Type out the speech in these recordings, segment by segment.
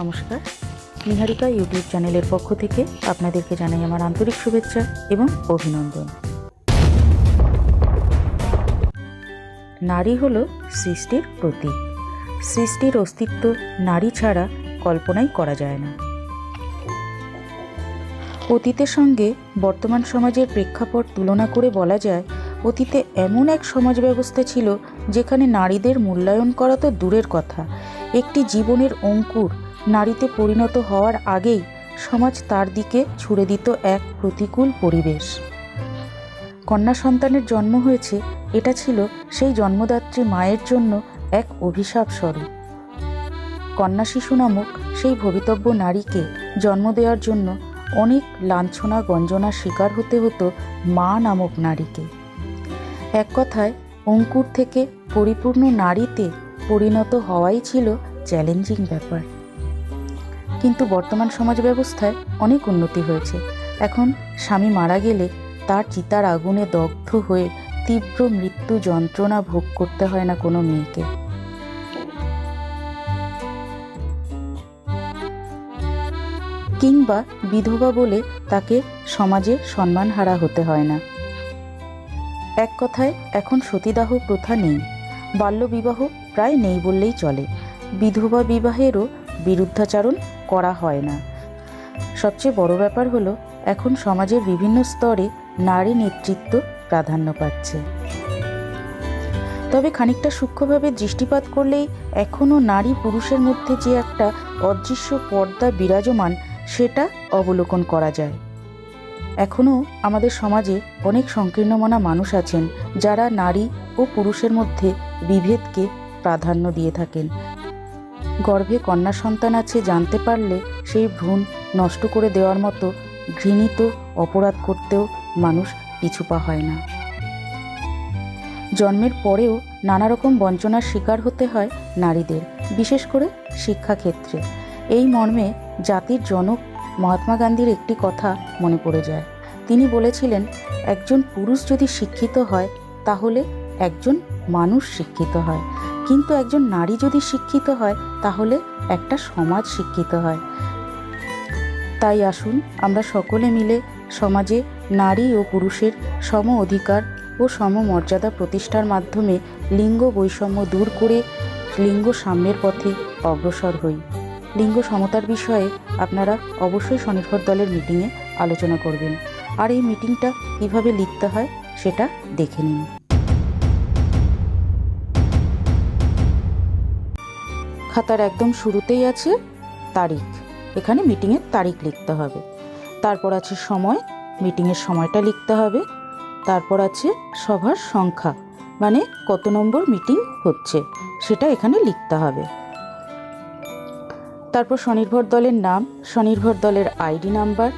নমস্কার। নিহারিকা ইউটিউব চ্যানেলের পক্ষ থেকে আপনাদেরকে জানাই আমার আন্তরিক শুভেচ্ছা এবং অভিনন্দন। নারী হল সৃষ্টির প্রতীক। সৃষ্টির অস্তিত্ব নারী ছাড়া কল্পনাই করা যায় না। অতীতের সঙ্গে বর্তমান সমাজের প্রেক্ষাপট তুলনা করে বলা যায়, অতীতে এমন এক সমাজ ব্যবস্থা ছিল যেখানে নারীদের মূল্যায়ন করা তো দূরের কথা। একটি জীবনের অঙ্কুর নারীতে পরিণত হওয়ার আগেই সমাজ তার দিকে ছুড়ে দিত এক প্রতিকূল পরিবেশ। কন্যা সন্তানের জন্ম হয়েছে, এটা ছিল সেই জন্মদাত্রী মায়ের জন্য এক অভিশাপ স্বরূপ। কন্যা শিশু নামক সেই ভবিতব্য নারীকে জন্ম দেওয়ার জন্য অনেক লাঞ্ছনা গঞ্জনার শিকার হতে হতো মা নামক নারীকে। এক কথায়, অঙ্কুর থেকে পরিপূর্ণ নারীতে পরিণত হওয়াই ছিল চ্যালেঞ্জিং ব্যাপার। কিন্তু বর্তমান সমাজ ব্যবস্থায় অনেক উন্নতি হয়েছে। এখন স্বামী মারা গেলে তার চিতার আগুনে দগ্ধ হয়ে তীব্র মৃত্যু যন্ত্রণা ভোগ করতে হয় না কোনো মেয়েকে। কিংবা বিধবা বলে তাকে সমাজে সম্মানহারা হতে হয় না। এক কথায়, এখন সতীদাহ প্রথা নেই। বাল্যবিবাহ প্রায় নেই বললেই চলে। বিধবা বিবাহেরও বিরুদ্ধাচারণ করা হয় না। সবচেয়ে বড় ব্যাপার হলো, এখন সমাজের বিভিন্ন স্তরে নারী নেতৃত্ব প্রাধান্য পাচ্ছে। তবে খানিকটা সূক্ষ্মভাবে দৃষ্টিপাত করলেই এখনও নারী পুরুষের মধ্যে যে একটা অদৃশ্য পর্দা বিরাজমান, সেটা অবলোকন করা যায়। এখনও আমাদের সমাজে অনেক সংকীর্ণমনা মানুষ আছেন, যারা নারী ও পুরুষের মধ্যে বিভেদকে প্রাধান্য দিয়ে থাকেন। গর্ভে কন্যা সন্তান আছে জানতে পারলে সেই ভ্রূণ নষ্ট করে দেওয়ার মতো ঘৃণিত অপরাধ করতেও মানুষ পিছুপা হয় না। জন্মের পরেও নানা রকম বঞ্চনার শিকার হতে হয় নারীদের, বিশেষ করে শিক্ষাক্ষেত্রে। এই মর্মে জাতির জনক মহাত্মা গান্ধীর একটি কথা মনে পড়ে যায়। তিনি বলেছিলেন, একজন পুরুষ যদি শিক্ষিত হয়, তাহলে একজন মানুষ শিক্ষিত হয়। কিন্তু একজন নারী যদি শিক্ষিত হয়, তাহলে একটা সমাজ শিক্ষিত হয়। তাই আসুন আমরা সকলে মিলে সমাজে নারী ও পুরুষের সম অধিকার ও সমমর্যাদা প্রতিষ্ঠার মাধ্যমে লিঙ্গ বৈষম্য দূর করে লিঙ্গ সাম্যের পথে অগ্রসর হই। লিঙ্গ সমতার বিষয়ে আপনারা অবশ্যই স্বনির্ভর দলের মিটিংয়ে আলোচনা করবেন। আর এই মিটিংটা কীভাবে লিখতে হয়, সেটা দেখে নিন। খাতার একদম শুরুতেই আছে তারিখ। এখানে মিটিংয়ের তারিখ লিখতে হবে। তারপর আছে সময় মিটিংয়ের সময়টা লিখতে হবে। তারপর আছে সভার সংখ্যা মানে কত নম্বর মিটিং হচ্ছে, সেটা এখানে লিখতে হবে। তারপর স্বনির্ভর দলের নাম, স্বনির্ভর দলের আইডি নাম্বার,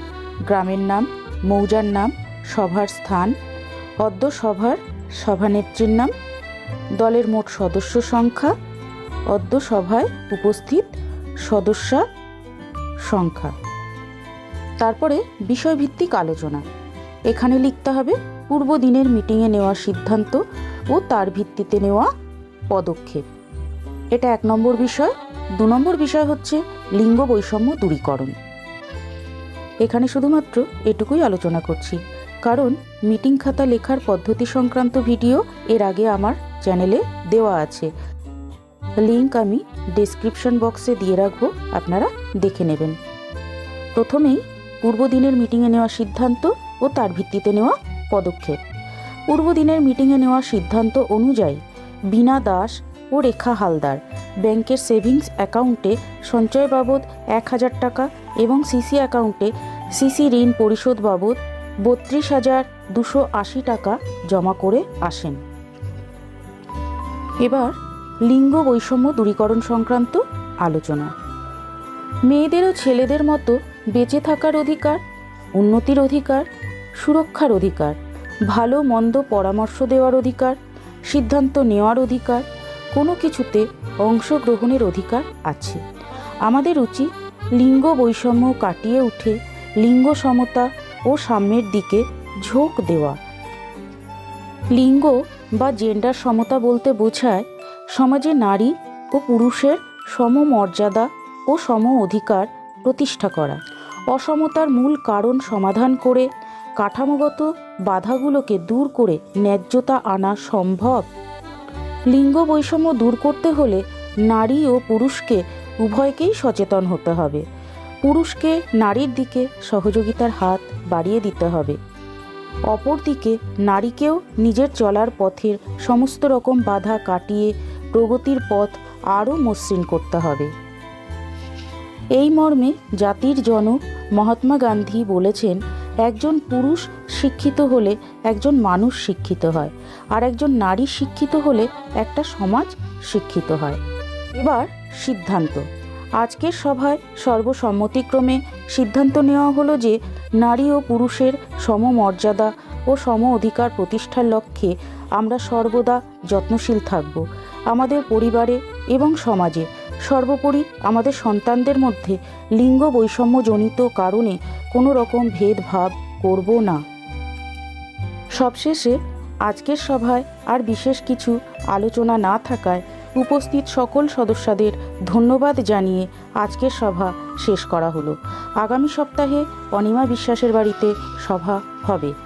গ্রামের নাম, মৌজার নাম, সভার স্থান অদ্য সভার সভানেত্রীর নাম, দলের মোট সদস্য সংখ্যা অদ্য সভায় উপস্থিত সদস্যা সংখ্যা। তারপরে বিষয়ভিত্তিক আলোচনা। এখানে লিখতে হবে, পূর্ব দিনের মিটিংয়ে নেওয়া সিদ্ধান্ত ও তার ভিত্তিতে নেওয়া পদক্ষেপ। এটা এক নম্বর বিষয়। দু নম্বর বিষয় হচ্ছে লিঙ্গ বৈষম্য দূরীকরণ। এখানে শুধুমাত্র এটুকুই আলোচনা করছি। কারণ মিটিং খাতা লেখার পদ্ধতি সংক্রান্ত ভিডিও এর আগে আমার চ্যানেলে দেওয়া আছে। লিংক আমি ডেসক্রিপশন বক্সে দিয়ে রাখব, আপনারা দেখে নেবেন। প্রথমেই পূর্বদিনের মিটিংয়ে নেওয়া সিদ্ধান্ত ও তার ভিত্তিতে নেওয়া পদক্ষেপ। পূর্বদিনের মিটিংয়ে নেওয়া সিদ্ধান্ত অনুযায়ী বিনা দাস ও রেখা হালদার ব্যাংকের সেভিংস অ্যাকাউন্টে সঞ্চয় বাবদ এক হাজার টাকা এবং সিসি অ্যাকাউন্টে সিসি ঋণ পরিশোধ বাবদ বত্রিশ হাজার দুশো আশি টাকা জমা করে আসেন। এবার লিঙ্গ বৈষম্য দূরীকরণ সংক্রান্ত আলোচনা। মেয়েদের ও ছেলেদের মতো বেঁচে থাকার অধিকার, উন্নতির অধিকার, সুরক্ষার অধিকার, ভালো মন্দ পরামর্শ দেওয়ার অধিকার, সিদ্ধান্ত নেওয়ার অধিকার, কোনো কিছুতে অংশগ্রহণের অধিকার আছে। আমাদের উচিত লিঙ্গ বৈষম্য কাটিয়ে উঠে লিঙ্গ সমতা ও সাম্যের দিকে ঝোঁক দেওয়া। লিঙ্গ বা জেন্ডার সমতা বলতে বোঝায় সমাজে নারী ও পুরুষের সমমর্যাদা ও সম অধিকার প্রতিষ্ঠা করা। অসমতার মূল কারণ সমাধান করে কাঠামোগত বাধাগুলোকে দূর করে ন্যায্যতা আনা সম্ভব। লিঙ্গ বৈষম্য দূর করতে হলে নারী ও পুরুষকে উভয়কেই সচেতন হতে হবে। পুরুষকে নারীর দিকে সহযোগিতার হাত বাড়িয়ে দিতে হবে। অপরদিকে নারীকেও নিজের চলার পথের সমস্ত রকম বাধা কাটিয়ে প্রগতির পথ আরও মসৃণ করতে হবে। এই মর্মে জাতির জনক মহাত্মা গান্ধী বলেছেন, একজন পুরুষ শিক্ষিত হলে একজন মানুষ শিক্ষিত হয়, আর একজন নারী শিক্ষিত হলে একটা সমাজ শিক্ষিত হয়। এবার সিদ্ধান্ত। আজকের সভায় সর্বসম্মতিক্রমে সিদ্ধান্ত নেওয়া হলো যে, নারী ও পুরুষের সমমর্যাদা ও সম অধিকার প্রতিষ্ঠার লক্ষ্যে আমরা সর্বদা যত্নশীল থাকব। আমাদের পরিবারে এবং সমাজে। সর্বোপরি আমাদের সন্তানদের মধ্যে লিঙ্গ বৈষম্যজনিত কারণে কোনো রকম ভেদভাব করব না। সবশেষে আজকের সভায় আর বিশেষ কিছু আলোচনা না থাকায় উপস্থিত সকল সদস্যদের ধন্যবাদ জানিয়ে আজকের সভা শেষ করা হলো। আগামী সপ্তাহে অনিমা বিশ্বাসের বাড়িতে সভা হবে।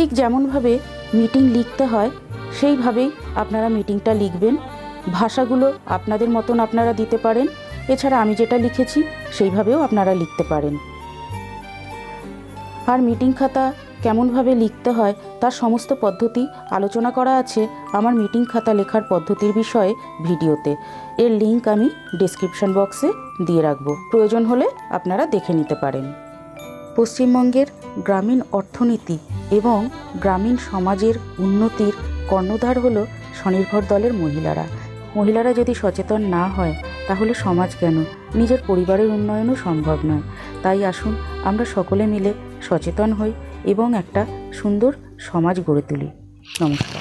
ঠিক যেমনভাবে মিটিং লিখতে হয়, সেইভাবেই আপনারা মিটিংটা লিখবেন। ভাষাগুলো আপনাদের মতন আপনারা দিতে পারেন। এছাড়া আমি যেটা লিখেছি, সেইভাবেও আপনারা লিখতে পারেন। আর মিটিং খাতা কেমনভাবে লিখতে হয়, তার সমস্ত পদ্ধতি আলোচনা করা আছে আমার মিটিং খাতা লেখার পদ্ধতির বিষয়ে ভিডিওতে। এর লিংক আমি ডিসক্রিপশন বক্সে দিয়ে রাখব। প্রয়োজন হলে আপনারা দেখে নিতে পারেন। পশ্চিমবঙ্গের গ্রামীণ অর্থনীতি এবং গ্রামীণ সমাজের উন্নতির কর্ণধার হল স্বনির্ভর দলের মহিলারা। মহিলারা যদি সচেতন না হয়, তাহলে সমাজ কেন? নিজের পরিবারের উন্নয়নও সম্ভব নয়। তাই আসুন, আমরা সকলে মিলে সচেতন হই এবং একটা সুন্দর সমাজ গড়ে তুলি। নমস্কার।